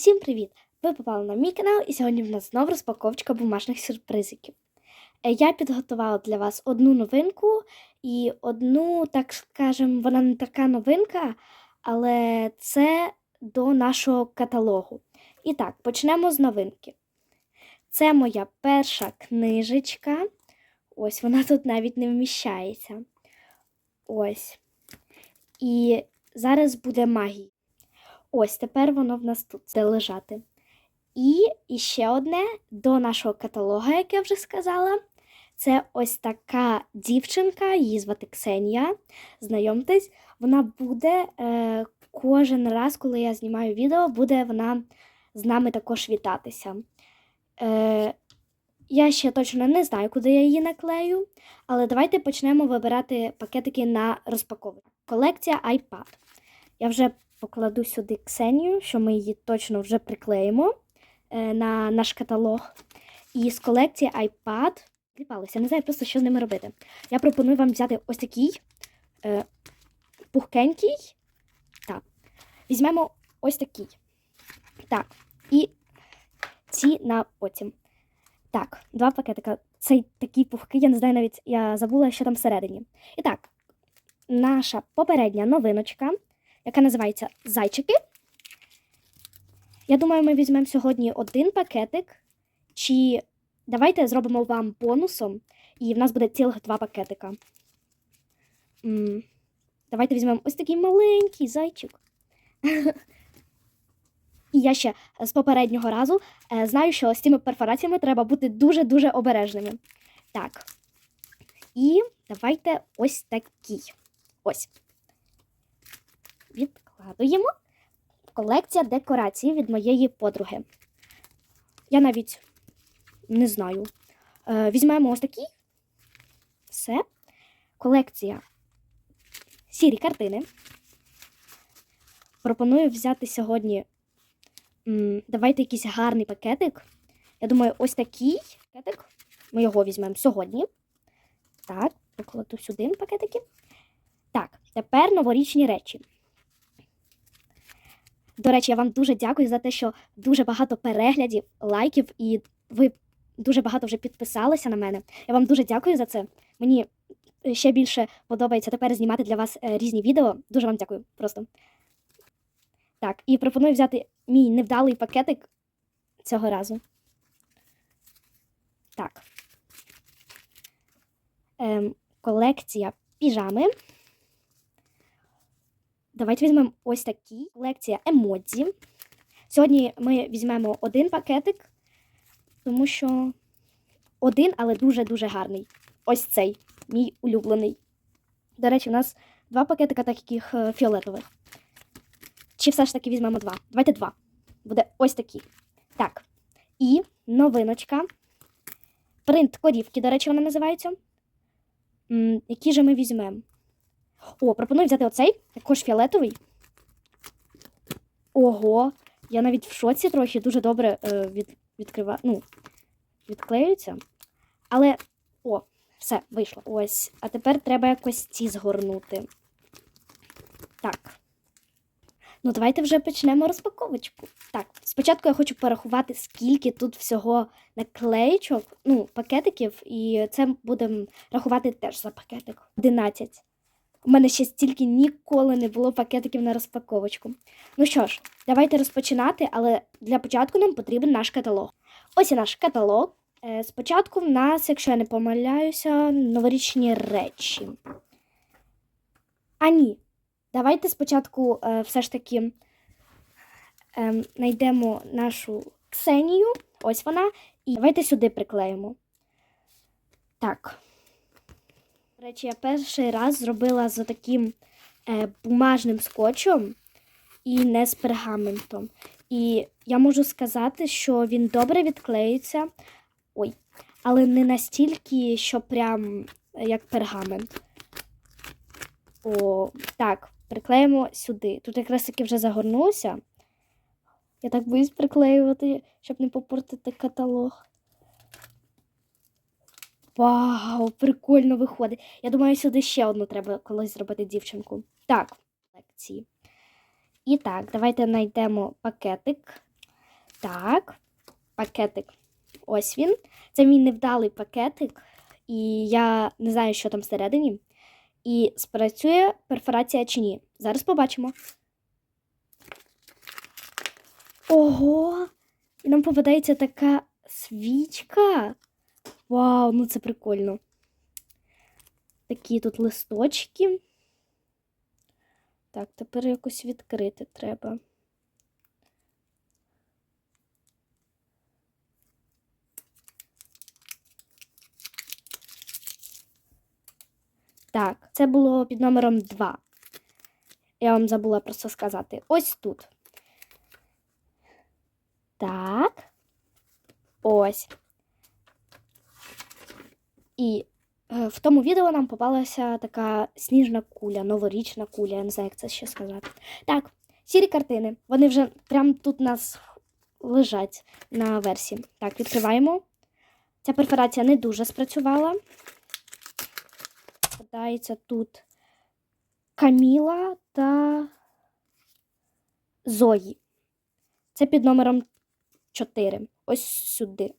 Всім привіт! Ви попали на мій канал, і сьогодні в нас знову розпаковочка бумажних сюрпризиків. Е, Я підготувала для вас одну новинку і одну, так скажем, вона не така новинка, але це до нашого каталогу. І так, почнемо з новинки. Це моя перша книжечка. Ось вона тут навіть не вміщається. Ось. І зараз буде магія. Ось тепер воно в нас тут буде лежати. І, і ще одне до нашого каталога, як я вже сказала. Це ось така дівчинка, її звати Ксенія. Знайомтесь, вона буде е, кожен раз, коли я знімаю відео, буде вона з нами також вітатися. Е, я ще точно не знаю, куди я її наклею, але давайте почнемо вибирати пакетики на розпаковку. Колекція iPad. Я вже покладу сюди Ксенію, що ми її точно вже приклеїмо е, на наш каталог. І з колекції iPad кліпалися. Не знаю просто, що з ними робити. Я пропоную вам взяти ось такий е, пухкенький. Так. Візьмемо ось такий. Так. І ці на потім. Так, два пакетика. Цей такий пухкий, я не знаю навіть, я забула, що там всередині. І так, наша попередня новиночка яка називається Зайчики. Я думаю, ми візьмемо сьогодні один пакетик. Чи давайте зробимо вам бонусом, і в нас буде цілих два пакетика. М, Давайте візьмемо ось такий маленький зайчик. І я ще з попереднього разу е, знаю, що з цими перфораціями треба бути дуже-дуже обережними. Так. І давайте ось такий. Ось відкладуємо. Колекція декорацій від моєї подруги. Я навіть не знаю. Е, візьмемо ось такий. Все. Колекція сірі картини. Пропоную взяти сьогодні. Давайте якийсь гарний пакетик. Я думаю, ось такий пакетик. Ми його візьмемо сьогодні. Так, покладу сюди пакетики. Так, тепер новорічні речі. До речі, я вам дуже дякую за те, що дуже багато переглядів, лайків, і ви дуже багато вже підписалися на мене. Я вам дуже дякую за це. Мені е, ще більше подобається тепер знімати для вас е, різні відео. Дуже вам дякую просто. Так, і пропоную взяти мій невдалий пакетик цього разу. Так. Ем, колекція піжами. Давайте візьмемо ось такі. Колекція емодзі. Сьогодні ми візьмемо один пакетик, тому що один, але дуже-дуже гарний. Ось цей, мій улюблений. До речі, у нас два пакетика таких е, фіолетових. Чи все ж таки візьмемо два? Давайте два. Буде ось такий. Так. І новиночка. Принт корівки, до речі, вона називається. Які же ми візьмемо? О, пропоную взяти оцей, також фіолетовий. Ого, я навіть в шоці трохи дуже добре е, від, відкрива... ну, відклеюється. Але. О, все, вийшло. Ось. А тепер треба якось ці згорнути. Так. Ну, давайте вже почнемо розпаковочку. Так, спочатку я хочу порахувати, скільки тут всього наклеєчок, ну, пакетиків, і це будемо рахувати теж за пакетик. 11. У мене ще стільки ніколи не було пакетиків на розпаковочку. Ну що ж, давайте розпочинати, але для початку нам потрібен наш каталог. Ось і наш каталог. Е, Спочатку в нас, якщо я не помиляюся, новорічні речі. А ні. Давайте спочатку е, все ж таки е, знайдемо нашу Ксенію. Ось вона. І давайте сюди приклеїмо. Так. До речі, я перший раз зробила з таким е, бумажним скотчем і не з пергаментом. І я можу сказати, що він добре відклеїться. Ой, але не настільки, що прям е, як пергамент. О, так, приклеїмо сюди. Тут якраз таки вже загорнувся. Я так боюсь приклеювати, щоб не попортити каталог. Вау, прикольно виходить. Я думаю, сюди ще одну треба колись зробити дівчинку. Так, лекції. І так, давайте знайдемо пакетик. Так, пакетик. Ось він. Це мій невдалий пакетик, і я не знаю, що там всередині. І спрацює перфорація чи ні. Зараз побачимо. Ого! І нам попадається така свічка. Вау, ну це прикольно. Такі тут листочки. Так, тепер якось відкрити треба. Так, це було під номером 2. Я вам забула просто сказати. Ось тут. Так. Ось. І е, в тому відео нам попалася така сніжна куля, новорічна куля, я не знаю, як це ще сказати. Так, сірі картини. Вони вже прямо тут у нас лежать на версії. Так, відкриваємо. Ця перфорація не дуже спрацювала. Подається тут Каміла та Зої. Це під номером 4. Ось сюди.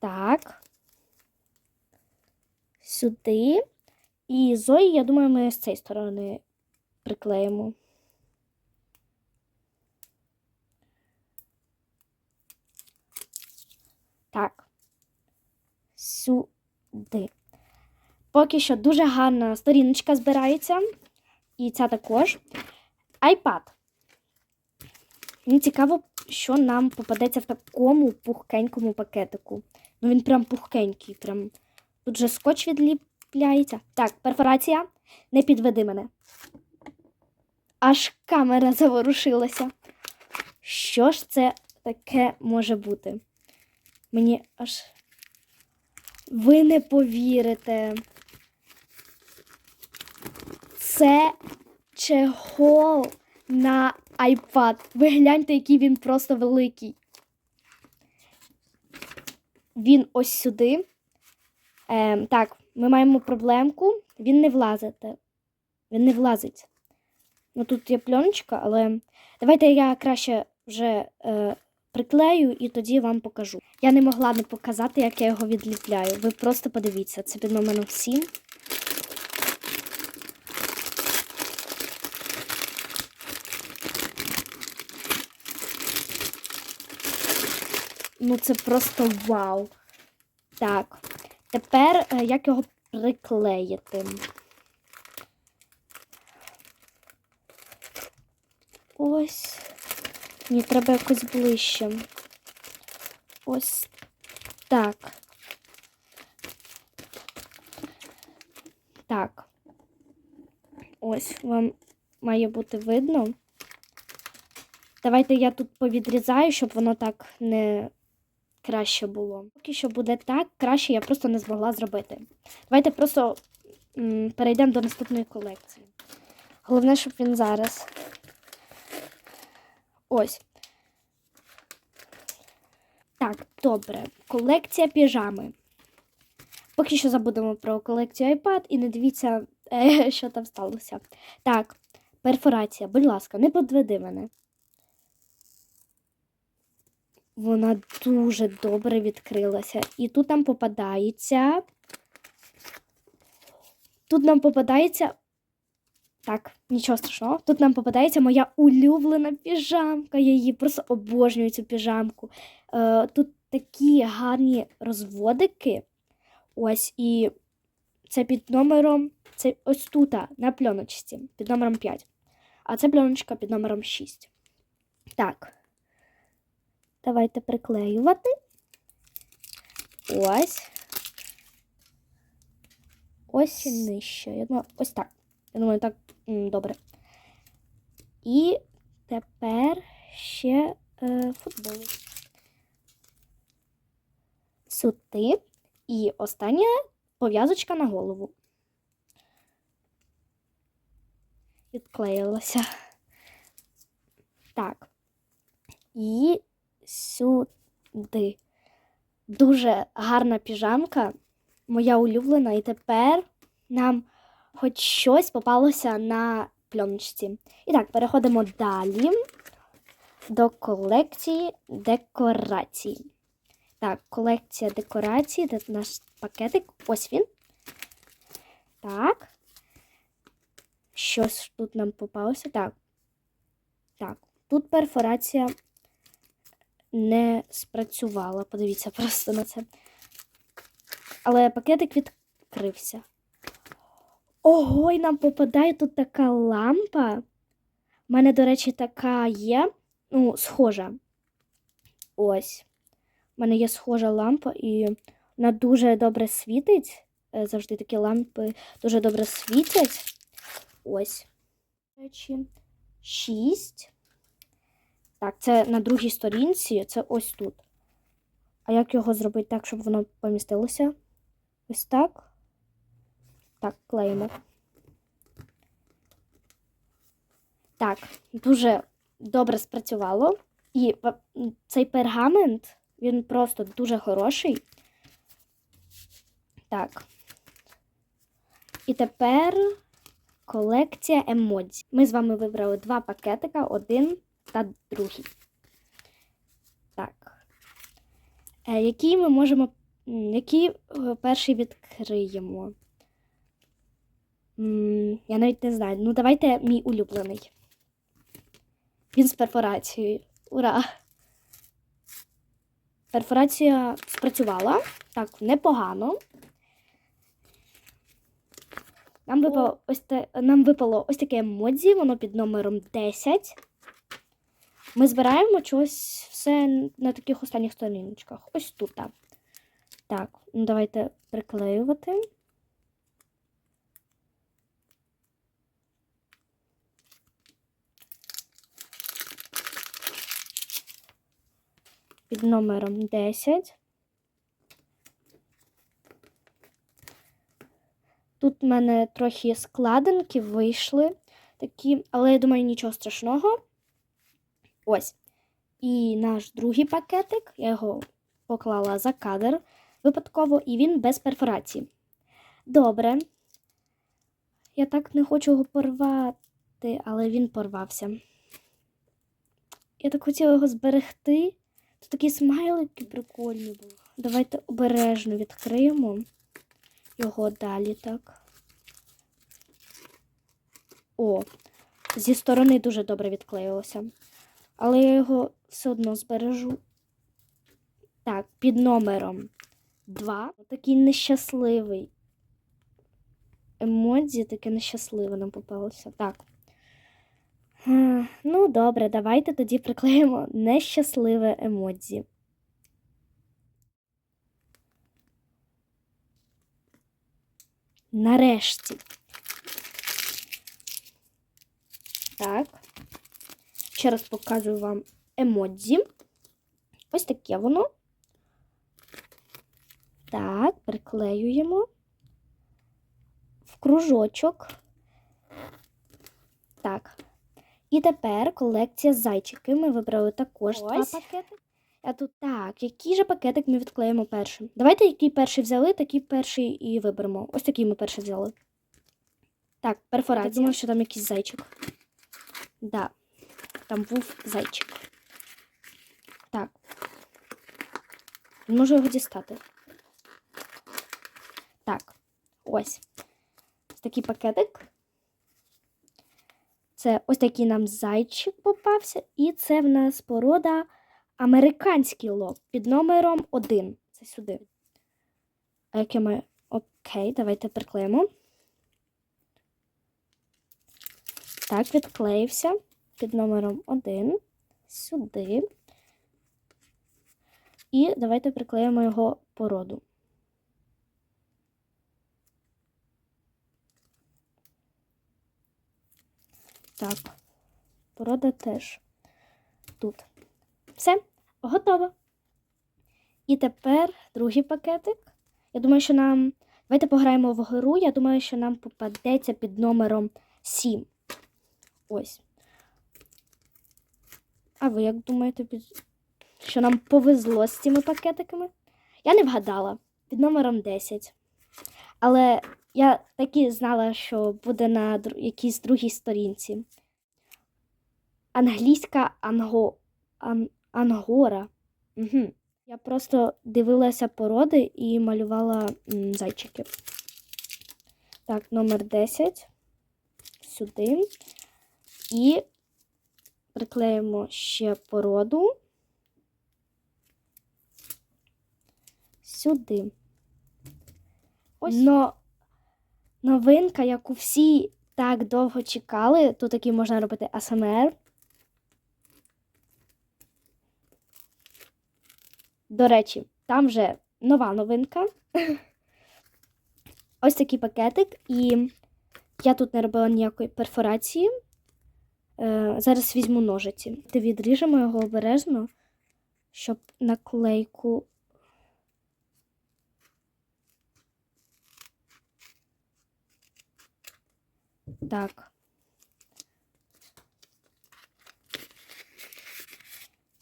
Так. Сюди. І Зої, я думаю, ми з цієї сторони приклеїмо. Так. Сюди. Поки що дуже гарна сторіночка збирається. І ця також. iPad. Мені цікаво, що нам попадеться в такому пухкенькому пакетику. Ну, він прям пухкенький. Прям... Тут же скотч відліпляється. Так, перфорація. Не підведи мене. Аж камера заворушилася. Що ж це таке може бути? Мені аж. Ви не повірите. Це чехол на iPad. Ви гляньте, який він просто великий. Він ось сюди. Е, так, ми маємо проблемку. Він не влазить. Він не влазить. Ну тут є пленочка, але давайте я краще вже е, приклею і тоді вам покажу. Я не могла не показати, як я його відліпляю. Ви просто подивіться, це під номером 7. Ну, це просто вау. Так. Тепер е, як його приклеїти? Ось. Мені треба якось ближче. Ось так. Так. Ось вам має бути видно. Давайте я тут повідрізаю, щоб воно так не краще було. Поки що буде так, краще я просто не змогла зробити. Давайте просто перейдемо до наступної колекції. Головне, щоб він зараз. Ось. Так, добре. Колекція піжами. Поки що забудемо про колекцію iPad і не дивіться, е, що там сталося. Так, перфорація, будь ласка, не подведи мене. Вона дуже добре відкрилася. І тут нам попадається. Тут нам попадається. Так, нічого страшного. Тут нам попадається моя улюблена піжамка. Я її просто обожнюю цю піжамку. Е, тут такі гарні розводики. Ось, і це під номером. Це ось тут, на пленочці, під номером 5. А це пленочка під номером 6. Так. Давайте приклеювати. Ось. Ось нижче. Я думаю, ось так. Я думаю, так добре. І тепер ще е, футбол. Сюди. І остання пов'язочка на голову. Відклеїлася. Так. І сюди. дуже гарна піжамка, моя улюблена, і тепер нам хоч щось попалося на пленочці. І так, переходимо далі до колекції декорацій. Так, колекція декорацій, де наш пакетик. Ось він. Так. Щось тут нам попалося. Так. Так, тут перфорація не спрацювала. Подивіться просто на це. Але пакетик відкрився. Ого, і нам попадає тут така лампа. У мене, до речі, така є. Ну, схожа. Ось. У мене є схожа лампа, і вона дуже добре світить. Е, Завжди такі лампи дуже добре світять. Ось. До речі, 6. Так, це на другій сторінці, це ось тут. А як його зробити так, щоб воно помістилося? Ось так. Так, клеїмо. Так, дуже добре спрацювало. І цей пергамент, він просто дуже хороший. Так. І тепер колекція емодзі. Ми з вами вибрали два пакетика, один та другий. Так. Е, який ми можемо. Який е, перший відкриємо? Я навіть не знаю. Ну, давайте мій улюблений. Він з перфорацією. Ура! Перфорація спрацювала. Так, непогано. Нам випало ось, те, нам випало ось таке емодзі, воно під номером 10. Ми збираємо чогось все на таких останніх сторіночках. Ось тут. Так, так ну давайте приклеювати. Під номером 10. Тут в мене трохи складинки вийшли такі, але я думаю, нічого страшного. Ось. І наш другий пакетик, я його поклала за кадр випадково, і він без перфорації. Добре. Я так не хочу його порвати, але він порвався. Я так хотіла його зберегти. Тут такі смайлики прикольні були. Давайте обережно відкриємо його далі так. О, зі сторони дуже добре відклеїлося. Але я його все одно збережу. Так, під номером 2. Такий нещасливий. Емодзі таке нещасливе нам попалося. Так. Ну, добре, давайте тоді приклеїмо нещасливе емодзі. Нарешті. Так. Ще раз показую вам емодзі. Ось таке воно. Так, приклеюємо в кружочок. Так. І тепер колекція зайчики. Ми вибрали також два пакети. А тут так, який же пакетик ми відклеїмо першим? Давайте який перший взяли, такий перший і виберемо. Ось такий ми перший взяли. Так, перфорація. Я думаю, що там якийсь зайчик. Да, там був зайчик. Так. Можу його дістати. Так, ось. Такий пакетик. Це ось такий нам зайчик попався, і це в нас порода американський лоб під номером 1. Це сюди. А яке ми. Окей, давайте приклеїмо. Так, відклеївся під номером 1. Сюди. І давайте приклеїмо його породу. Так, порода теж тут. Все, готово. І тепер другий пакетик. Я думаю, що нам. Давайте пограємо в гру. Я думаю, що нам попадеться під номером 7. Ось. А ви як думаєте, що нам повезло з цими пакетиками? Я не вгадала під номером 10. Але я таки знала, що буде на якійсь другій сторінці. Англійська анго... ан... ангора. Угу. Я просто дивилася породи і малювала м, зайчики. Так, номер 10. Сюди. І приклеїмо ще породу. Сюди. Ось. Но новинка, яку всі так довго чекали, тут таки можна робити АСМР. До речі, там вже нова новинка. Ось такий пакетик, і я тут не робила ніякої перфорації. Е, зараз візьму ножиці. Ти відріжемо його обережно, щоб наклейку. Так.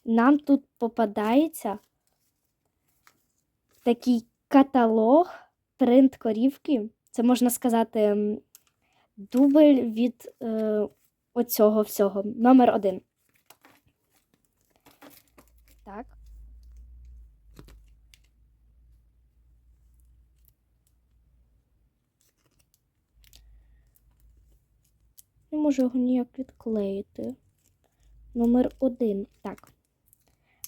Нам тут попадається такий каталог принт корівки. Це можна сказати дубль від е, оцього всього. Номер один. Так. Не можу його ніяк відклеїти. Номер один. Так.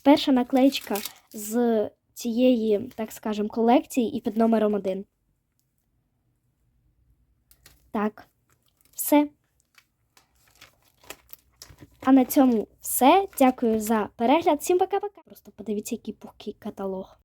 Перша наклеєчка з цієї, так скажемо, колекції і під номером один. Так, все. А на цьому все. Дякую за перегляд. Всім пока-пока. Просто подивіться, який пухкий каталог.